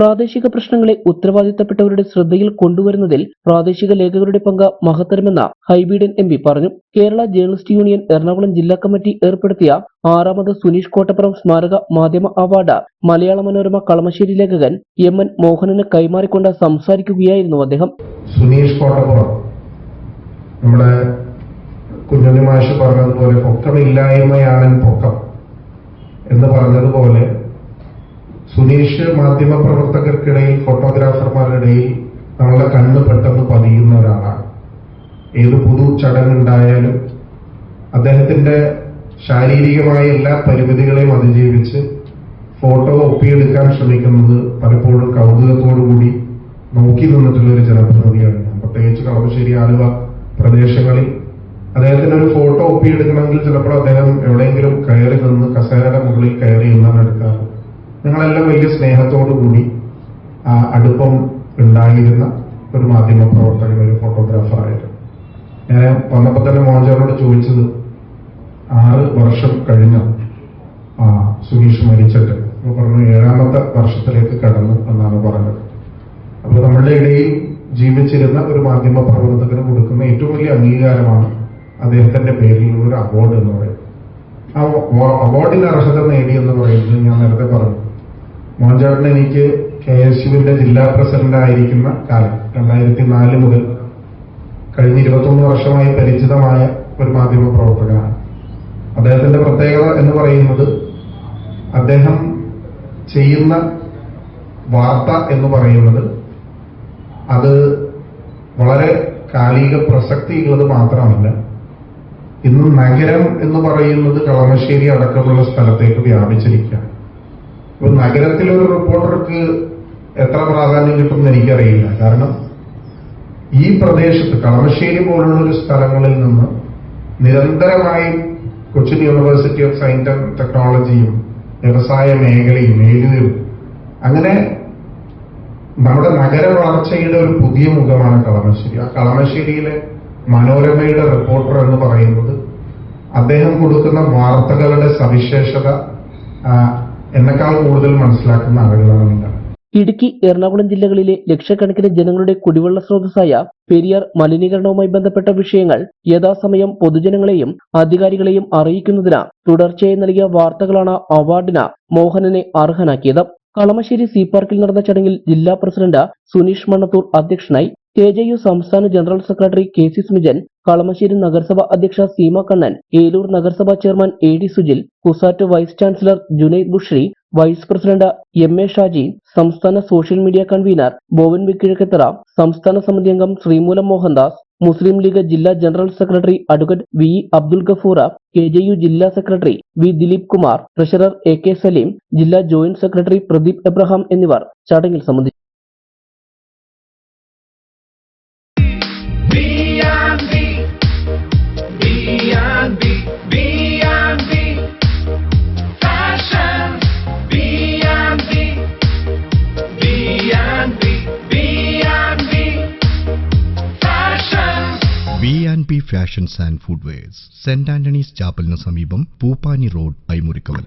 പ്രാദേശിക പ്രശ്നങ്ങളെ ഉത്തരവാദിത്തപ്പെട്ടവരുടെ ശ്രദ്ധയിൽ കൊണ്ടുവരുന്നതിൽ പ്രാദേശിക ലേഖകരുടെ പങ്ക് മഹത്തരമെന്ന് ഹൈബീഡൻ എം പറഞ്ഞു. കേരള ജേർണലിസ്റ്റ് യൂണിയൻ എറണാകുളം ജില്ലാ കമ്മിറ്റി ഏർപ്പെടുത്തിയ ആറാമത് സുനീഷ് കോട്ടപ്പുറം സ്മാരക മാധ്യമ അവാർഡ് മലയാള മനോരമ കളമശ്ശേരി ലേഖകൻ എം എൻ മോഹനന് കൈമാറിക്കൊണ്ട് സംസാരിക്കുകയായിരുന്നു അദ്ദേഹം. സുനീഷ് കോട്ടപ്പുറം. നമ്മുടെ പറഞ്ഞതുപോലെ പൊക്കമില്ലായ്മയാണ് പൊക്കം എന്ന് പറഞ്ഞതുപോലെ സുനീഷ് മാധ്യമ പ്രവർത്തകർക്കിടയിൽ ഫോട്ടോഗ്രാഫർമാരുടെ ഇടയിൽ നമ്മളുടെ കണ്ണ് പെട്ടെന്ന് പതിയുന്ന ഒരാളാണ് ഏത് പുതു ചടങ്ങുണ്ടായാലും അദ്ദേഹത്തിന്റെ ശാരീരികമായ എല്ലാ പരിമിതികളെയും അതിജീവിച്ച് ഫോട്ടോ ഒപ്പിയെടുക്കാൻ ശ്രമിക്കുന്നത് പലപ്പോഴും കൗതുകത്തോടുകൂടി നോക്കി നിന്നിട്ടുള്ള ഒരു ജനപ്രതിനിധിയാണ് പ്രത്യേകിച്ച് കളമശ്ശേരി ആലുവ പ്രദേശങ്ങളിൽ അദ്ദേഹത്തിന് ഒരു ഫോട്ടോ ഒപ്പിയെടുക്കണമെങ്കിൽ ചിലപ്പോൾ അദ്ദേഹം എവിടെയെങ്കിലും കയറി നിന്ന് കസേരയുടെ മുകളിൽ കയറി നിന്നാണ് എടുക്കാറ്. ഞങ്ങളെല്ലാം വലിയ സ്നേഹത്തോടു കൂടി അടുപ്പം ഉണ്ടായിരുന്ന ഒരു മാധ്യമ പ്രവർത്തകൻ ഒരു ഫോട്ടോഗ്രാഫറായിരുന്നു ഞാൻ വന്നപ്പോൾ തന്നെ മോഹൻചാറിനോട് ചോദിച്ചത് ആറ് വർഷം കഴിഞ്ഞു സുനീഷ് മരിച്ചിട്ട്. അപ്പൊ പറഞ്ഞു ഏഴാമത്തെ വർഷത്തിലേക്ക് കടന്നു എന്നാണ് പറഞ്ഞത്. അപ്പൊ നമ്മളുടെ ഇടയിൽ ജീവിച്ചിരുന്ന ഒരു മാധ്യമ പ്രവർത്തകന് കൊടുക്കുന്ന ഏറ്റവും വലിയ അംഗീകാരമാണ് അദ്ദേഹത്തിന്റെ പേരിലുള്ള ഒരു അവാർഡ് എന്ന് പറയുന്നത്. ആ അവ- അവാർഡിന് അർഹത നേടി എന്ന് പറയുന്നത് ഞാൻ നേരത്തെ പറഞ്ഞു. മോഹൻചാട്ടൻ എനിക്ക് കെ എസ് യുവിന്റെ ജില്ലാ പ്രസിഡന്റ് ആയിരിക്കുന്ന കാലം രണ്ടായിരത്തി നാല് മുതൽ കഴിഞ്ഞ ഇരുപത്തൊന്ന് വർഷമായി പരിചിതമായ ഒരു മാധ്യമ പ്രവർത്തകനാണ്. അദ്ദേഹത്തിന്റെ പ്രത്യേകത എന്ന് പറയുന്നത് അദ്ദേഹം ചെയ്യുന്ന വാർത്ത എന്ന് പറയുന്നത് അത് വളരെ കാലിക പ്രസക്തിയുള്ളത് മാത്രമല്ല ഇന്ന് നഗരം എന്ന് പറയുന്നത് കളമശ്ശേരി അടക്കമുള്ള സ്ഥലത്തേക്ക് വ്യാപിച്ചിരിക്കുകയാണ്. അപ്പൊ നഗരത്തിലൊരു റിപ്പോർട്ടർക്ക് എത്ര പ്രാധാന്യം കിട്ടുമെന്ന് എനിക്കറിയില്ല. കാരണം ഈ പ്രദേശത്ത് കളമശ്ശേരി പോലുള്ള ഒരു സ്ഥലങ്ങളിൽ നിന്ന് നിരന്തരമായി Cochin university of science and ടെക്നോളജിയും വ്യവസായ മേഖലയും മേഖലയും അങ്ങനെ നമ്മുടെ നഗര വളർച്ചയുടെ ഒരു പുതിയ മുഖമാണ് കളമശ്ശേരി. ആ കളമശ്ശേരിയിലെ മനോരമയുടെ റിപ്പോർട്ടർ എന്ന് പറയുന്നത് അദ്ദേഹം കൊടുക്കുന്ന വാർത്തകളുടെ സവിശേഷത എന്നെക്കാൾ കൂടുതൽ മനസ്സിലാക്കുന്ന ആളുകളാണ് ഇടുക്കി എറണാകുളം ജില്ലകളിലെ ലക്ഷക്കണക്കിന് ജനങ്ങളുടെ കുടിവെള്ള സ്രോതസ്സായ പെരിയാർ മലിനീകരണവുമായി ബന്ധപ്പെട്ട വിഷയങ്ങൾ യഥാസമയം പൊതുജനങ്ങളെയും അധികാരികളെയും അറിയിക്കുന്നതിന് തുടർച്ചയായി നൽകിയ വാർത്തകളാണ് അവാർഡിന് മോഹനനെ അർഹനാക്കിയത്. കളമശ്ശേരി സി പാർക്കിൽ നടന്ന ചടങ്ങിൽ ജില്ലാ പ്രസിഡന്റ് സുനീഷ് മണ്ണത്തൂർ അധ്യക്ഷനായി കെ ജെ യു സംസ്ഥാന general secretary K C Sunijan Kalamassery നഗരസഭ അധ്യക്ഷ സീമ കണ്ണൻ ഏലൂർ നഗരസഭാ chairman A D Sujil CUSAT vice chancellor Junaid Bushri vice president M A Shaji സംസ്ഥാന social media convener Bovan Kizhakkathara സംസ്ഥാന സമിതി അംഗം ശ്രീമൂലം മോഹൻദാസ് മുസ്ലിം ലീഗ് ജില്ലാ general secretary advocate V Abdul Gafoora K J U ജില്ലാ secretary V Dileep Kumar treasurer A K Saleem ജില്ലാ joint secretary Pradeep Abraham എന്നിവർ ചടങ്ങിൽ സംബന്ധിച്ചു. Food fashions and footwears Saint Antony's ചാപ്പലിന് സമീപം പൂപ്പാനി റോഡ് ഐമുറിക്കവല